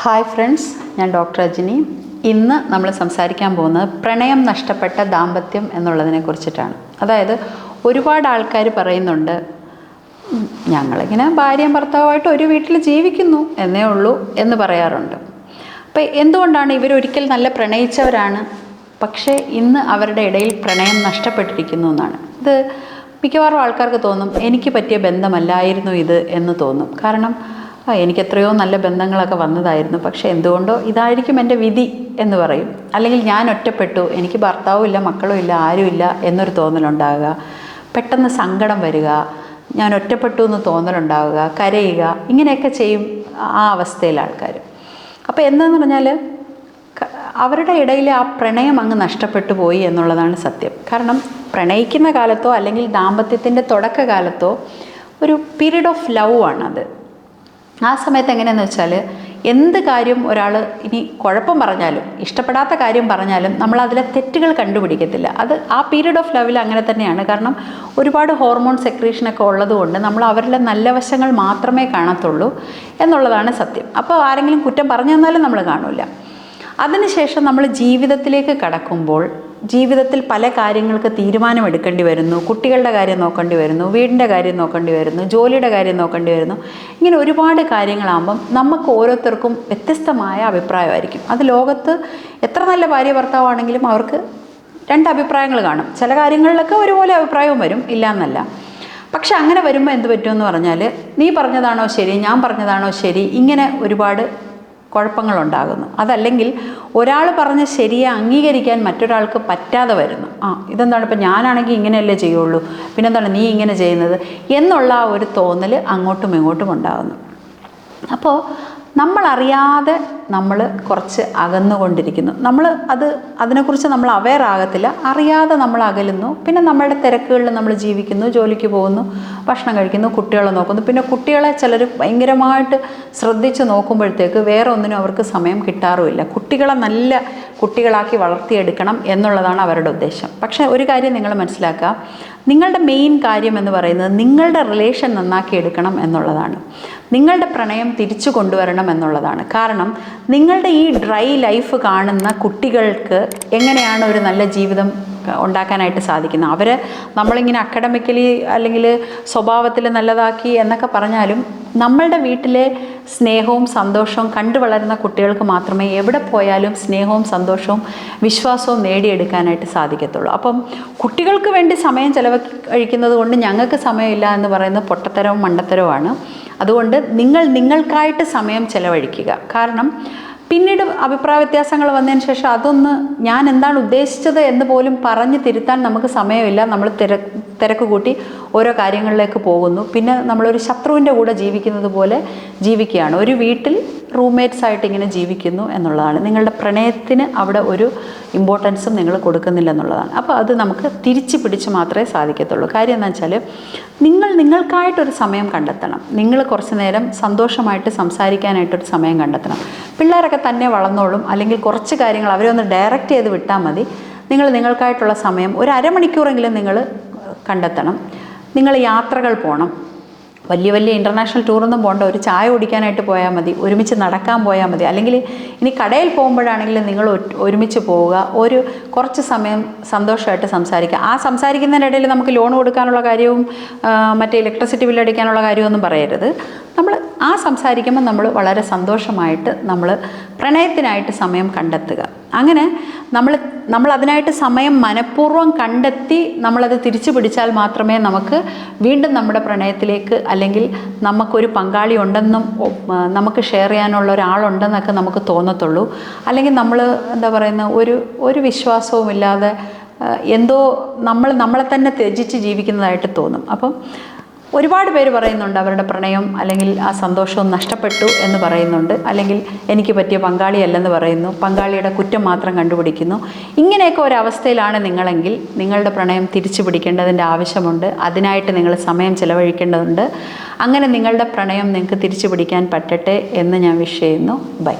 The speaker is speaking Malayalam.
ഹായ് ഫ്രണ്ട്സ് ഞാൻ ഡോക്ടർ അജിനി. ഇന്ന് നമ്മൾ സംസാരിക്കാൻ പോകുന്നത് പ്രണയം നഷ്ടപ്പെട്ട ദാമ്പത്യം എന്നുള്ളതിനെ കുറിച്ചിട്ടാണ്. അതായത് ഒരുപാട് ആൾക്കാർ പറയുന്നുണ്ട് "ഉം, ഞങ്ങളിങ്ങനെ ഭാര്യയും ഭർത്താവുമായിട്ട് ഒരു വീട്ടിൽ ജീവിക്കുന്നു എന്നേ ഉള്ളൂ എന്ന് പറയാറുണ്ട്. അപ്പം എന്തുകൊണ്ടാണ് ഇവരൊരിക്കൽ നല്ല പ്രണയിച്ചവരാണ്? പക്ഷേ ഇന്ന് അവരുടെ ഇടയിൽ പ്രണയം നഷ്ടപ്പെട്ടിരിക്കുന്നു എന്നാണ്. ഇത് മിക്കവാറും ആൾക്കാർക്ക് തോന്നും എനിക്ക് പറ്റിയ ബന്ധമല്ലായിരുന്നു ഇത് എന്ന് തോന്നും. കാരണം എനിക്ക് എത്രയോ നല്ല ബന്ധങ്ങളൊക്കെ വന്നതായിരുന്നു. പക്ഷേ എന്തുകൊണ്ടോ ഇതായിരിക്കും എന്റെ വിധി എന്ന് പറയും. അല്ലെങ്കിൽ ഞാൻ ഒറ്റപ്പെട്ടു എനിക്ക് ഭർത്താവും ഇല്ല മക്കളും ഇല്ല ആരുമില്ല എന്നൊരു തോന്നലുണ്ടാകുക. പെട്ടെന്ന് സങ്കടം വരിക ഞാൻ ഒറ്റപ്പെട്ടു എന്ന് തോന്നലുണ്ടാവുക കരയുക ഇങ്ങനെയൊക്കെ ചെയ്യും ആ അവസ്ഥയിൽ ആൾക്കാർ. അപ്പോൾ എന്താന്ന് പറഞ്ഞാൽ അവരുടെ ഇടയിൽ ആ പ്രണയം അങ്ങ് നഷ്ടപ്പെട്ടു പോയി എന്നുള്ളതാണ് സത്യം. കാരണം പ്രണയിക്കുന്ന കാലത്തോ അല്ലെങ്കിൽ ദാമ്പത്യത്തിന്റെ തുടക്കകാലത്തോ ഒരു പീരീഡ് ഓഫ് ലവ് ആണത്. ആ സമയത്ത് എങ്ങനെയാണെന്ന് വെച്ചാൽ എന്ത് കാര്യം ഒരാൾ ഇനി കുഴപ്പം പറഞ്ഞാലും ഇഷ്ടപ്പെടാത്ത കാര്യം പറഞ്ഞാലും നമ്മൾ അതിലെ തെറ്റുകൾ കണ്ടുപിടിക്കത്തില്ല. അത് ആ പീരീഡ് ഓഫ് ലവിൽ അങ്ങനെ തന്നെയാണ്. കാരണം ഒരുപാട് ഹോർമോൺ സെക്രീഷനൊക്കെ ഉള്ളതുകൊണ്ട് നമ്മൾ അവരുടെ നല്ല വശങ്ങൾ മാത്രമേ കാണത്തുള്ളൂ എന്നുള്ളതാണ് സത്യം. അപ്പോൾ ആരെങ്കിലും കുറ്റം പറഞ്ഞു തന്നാലും നമ്മൾ കാണില്ല അതിനുശേഷം നമ്മൾ ജീവിതത്തിലേക്ക് കടക്കുമ്പോൾ ജീവിതത്തിൽ പല കാര്യങ്ങൾക്ക് തീരുമാനമെടുക്കേണ്ടി വരുന്നു. കുട്ടികളുടെ കാര്യം നോക്കേണ്ടി വരുന്നു. വീടിന്റെ കാര്യം നോക്കേണ്ടി വരുന്നു. ജോലിയുടെ കാര്യം നോക്കേണ്ടി വരുന്നു. ഇങ്ങനെ ഒരുപാട് കാര്യങ്ങളാകുമ്പം നമുക്ക് ഓരോരുത്തർക്കും വ്യത്യസ്തമായ അഭിപ്രായമായിരിക്കും. അത് ലോകത്ത് എത്ര നല്ല ഭാര്യ ഭർത്താവാണെങ്കിലും അവർക്ക് രണ്ട് അഭിപ്രായങ്ങൾ കാണും. ചില കാര്യങ്ങളിലൊക്കെ ഒരുപോലെ അഭിപ്രായവും വരും. ഇല്ല എന്നല്ല പക്ഷെ അങ്ങനെ വരുമ്പോൾ എന്ത് പറ്റുമെന്ന് പറഞ്ഞാൽ നീ പറഞ്ഞതാണോ ശരി ഞാൻ പറഞ്ഞതാണോ ശരി ഇങ്ങനെ ഒരുപാട് കുഴപ്പങ്ങളുണ്ടാകുന്നു. അതല്ലെങ്കിൽ ഒരാൾ പറഞ്ഞ ശരിയെ അംഗീകരിക്കാൻ മറ്റൊരാൾക്ക് പറ്റാതെ വരുന്നു. ആ ഇതെന്താണ്? ഇപ്പം ഞാനാണെങ്കിൽ ഇങ്ങനെയല്ലേ ചെയ്യുള്ളൂ. പിന്നെന്താണ് നീ ഇങ്ങനെ ചെയ്യുന്നത്? എന്നുള്ള ആ ഒരു തോന്നൽ അങ്ങോട്ടും ഇങ്ങോട്ടും ഉണ്ടാകുന്നു. അപ്പോൾ നമ്മളറിയാതെ നമ്മൾ കുറച്ച് അകന്നുകൊണ്ടിരിക്കുന്നു. നമ്മൾ അത് അതിനെക്കുറിച്ച് നമ്മൾ അവെയർ ആകത്തില്ല. അറിയാതെ നമ്മൾ അകലുന്നു. പിന്നെ നമ്മളുടെ തിരക്കുകളിൽ നമ്മൾ ജീവിക്കുന്നു ജോലിക്ക് പോകുന്നു ഭക്ഷണം കഴിക്കുന്നു കുട്ടികളെ നോക്കുന്നു. പിന്നെ കുട്ടികളെ ചിലർ ഭയങ്കരമായിട്ട് ശ്രദ്ധിച്ച് നോക്കുമ്പോഴത്തേക്ക് വേറെ ഒന്നിനും അവർക്ക് സമയം കിട്ടാറുമില്ല. കുട്ടികളെ നല്ല കുട്ടികളാക്കി വളർത്തിയെടുക്കണം എന്നുള്ളതാണ് അവരുടെ ഉദ്ദേശം. പക്ഷേ ഒരു കാര്യം നിങ്ങൾ മനസ്സിലാക്കുക. നിങ്ങളുടെ മെയിൻ കാര്യം എന്ന് പറയുന്നത് നിങ്ങളുടെ റിലേഷൻ നന്നാക്കി എടുക്കണം എന്നുള്ളതാണ്. നിങ്ങളുടെ പ്രണയം തിരിച്ചു കൊണ്ടുവരണം എന്നുള്ളതാണ്. കാരണം നിങ്ങളുടെ ഈ ഡ്രൈ ലൈഫ് കാണുന്ന കുട്ടികൾക്ക് എങ്ങനെയാണ് ഒരു നല്ല ജീവിതം ഉണ്ടാക്കാനായിട്ട് സാധിക്കുന്നത്? അവർ നമ്മളിങ്ങനെ അക്കഡമിക്കലി അല്ലെങ്കിൽ സ്വഭാവത്തിൽ നല്ലതാക്കി എന്നൊക്കെ പറഞ്ഞാലും നമ്മളുടെ വീട്ടിലെ സ്നേഹവും സന്തോഷവും കണ്ടു വളരുന്ന കുട്ടികൾക്ക് മാത്രമേ എവിടെ പോയാലും സ്നേഹവും സന്തോഷവും വിശ്വാസവും നേടിയെടുക്കാനായിട്ട് സാധിക്കത്തുള്ളൂ. അപ്പം കുട്ടികൾക്ക് വേണ്ടി സമയം ചിലവഴിക്കുന്നത് കൊണ്ട് ഞങ്ങൾക്ക് സമയമില്ല എന്ന് പറയുന്നത് പൊട്ടത്തരവും മണ്ടത്തരവുമാണ്. അതുകൊണ്ട് നിങ്ങൾ നിങ്ങൾക്കായിട്ട് സമയം ചിലവഴിക്കുക. കാരണം പിന്നീട് അഭിപ്രായ വ്യത്യാസങ്ങൾ വന്നതിന് ശേഷം അതൊന്ന് ഞാൻ എന്താണ് ഉദ്ദേശിച്ചത് എന്ന് പോലും പറഞ്ഞ് തിരുത്താൻ നമുക്ക് സമയമില്ല. നമ്മൾ തിര തിരക്ക് കൂട്ടി ഓരോ കാര്യങ്ങളിലേക്ക് പോകുന്നു. പിന്നെ നമ്മളൊരു ശത്രുവിന്റെ കൂടെ ജീവിക്കുന്നത് പോലെ ജീവിക്കുകയാണ്. ഒരു വീട്ടിൽ റൂംമേറ്റ്സ് ആയിട്ട് ഇങ്ങനെ ജീവിക്കുന്നു എന്നുള്ളതാണ്. നിങ്ങളുടെ പ്രണയത്തിന് അവിടെ ഒരു ഇമ്പോർട്ടൻസും നിങ്ങൾ കൊടുക്കുന്നില്ല എന്നുള്ളതാണ് അപ്പോൾ അത് നമുക്ക് തിരിച്ചു പിടിച്ച് മാത്രമേ സാധിക്കത്തുള്ളൂ. കാര്യം എന്താ വെച്ചാൽ നിങ്ങൾ നിങ്ങൾക്കായിട്ടൊരു സമയം കണ്ടെത്തണം. നിങ്ങൾ കുറച്ച് നേരം സന്തോഷമായിട്ട് സംസാരിക്കാനായിട്ടൊരു സമയം കണ്ടെത്തണം. പിള്ളേരൊക്കെ തന്നെ വളർന്നോളും അല്ലെങ്കിൽ കുറച്ച് കാര്യങ്ങൾ അവരെ ഒന്ന് ഡയറക്റ്റ് ചെയ്ത് വിട്ടാൽ മതി. നിങ്ങൾ നിങ്ങൾക്കായിട്ടുള്ള സമയം ഒരു അരമണിക്കൂറെങ്കിലും നിങ്ങൾ കണ്ടെത്തണം. നിങ്ങൾ യാത്രകൾ പോകണം വലിയ വലിയ ഇന്റർനാഷണൽ ടൂറൊന്നും പോകണ്ട ഒരു ചായ കുടിക്കാനായിട്ട് പോയാൽ മതി. ഒരുമിച്ച് നടക്കാൻ പോയാൽ മതി. അല്ലെങ്കിൽ ഇനി കടയിൽ പോകുമ്പോഴാണെങ്കിൽ നിങ്ങൾ ഒരുമിച്ച് പോവുക. ഒരു കുറച്ച് സമയം സന്തോഷമായിട്ട് സംസാരിക്കുക. ആ സംസാരിക്കുന്നതിനിടയിൽ നമുക്ക് ലോൺ കൊടുക്കാനുള്ള കാര്യവും മറ്റേ ഇലക്ട്രിസിറ്റി ബില്ല് അടിക്കാനുള്ള കാര്യമൊന്നും പറയരുത്. നമ്മൾ ആ സംസാരിക്കുമ്പോൾ നമ്മൾ വളരെ സന്തോഷമായിട്ട് നമ്മൾ പ്രണയത്തിനായിട്ട് സമയം കണ്ടെത്തുക. അങ്ങനെ നമ്മൾ നമ്മൾ അതിനായിട്ട് സമയം മനഃപൂർവം കണ്ടെത്തി നമ്മളത് തിരിച്ചു പിടിച്ചാൽ മാത്രമേ നമുക്ക് വീണ്ടും നമ്മുടെ പ്രണയത്തിലേക്ക് അല്ലെങ്കിൽ നമുക്കൊരു പങ്കാളി ഉണ്ടെന്നും നമുക്ക് ഷെയർ ചെയ്യാനുള്ള ഒരാളുണ്ടെന്നൊക്കെ നമുക്ക് തോന്നത്തുള്ളൂ. അല്ലെങ്കിൽ നമ്മൾ എന്താ പറയുന്ന ഒരു ഒരു വിശ്വാസവും ഇല്ലാതെ എന്തോ നമ്മൾ നമ്മളെ തന്നെ ത്യജിച്ച് ജീവിക്കുന്നതായിട്ട് തോന്നും. അപ്പം ഒരുപാട് പേര് പറയുന്നുണ്ട് അവരുടെ പ്രണയം അല്ലെങ്കിൽ ആ സന്തോഷവും നഷ്ടപ്പെട്ടു എന്ന് പറയുന്നുണ്ട്. അല്ലെങ്കിൽ എനിക്ക് പറ്റിയ പങ്കാളിയല്ലെന്ന് പറയുന്നു. പങ്കാളിയുടെ കുറ്റം മാത്രം കണ്ടുപിടിക്കുന്നു. ഇങ്ങനെയൊക്കെ ഒരവസ്ഥയിലാണ് നിങ്ങളെങ്കിൽ നിങ്ങളുടെ പ്രണയം തിരിച്ചു പിടിക്കേണ്ടതിന്റെ ആവശ്യമുണ്ട്. അതിനായിട്ട് നിങ്ങൾ സമയം ചിലവഴിക്കേണ്ടതുണ്ട്. അങ്ങനെ നിങ്ങളുടെ പ്രണയം നിങ്ങൾക്ക് തിരിച്ചു പിടിക്കാൻ പറ്റട്ടെ എന്ന് ഞാൻ വിഷ് ചെയ്യുന്നു. ബൈ.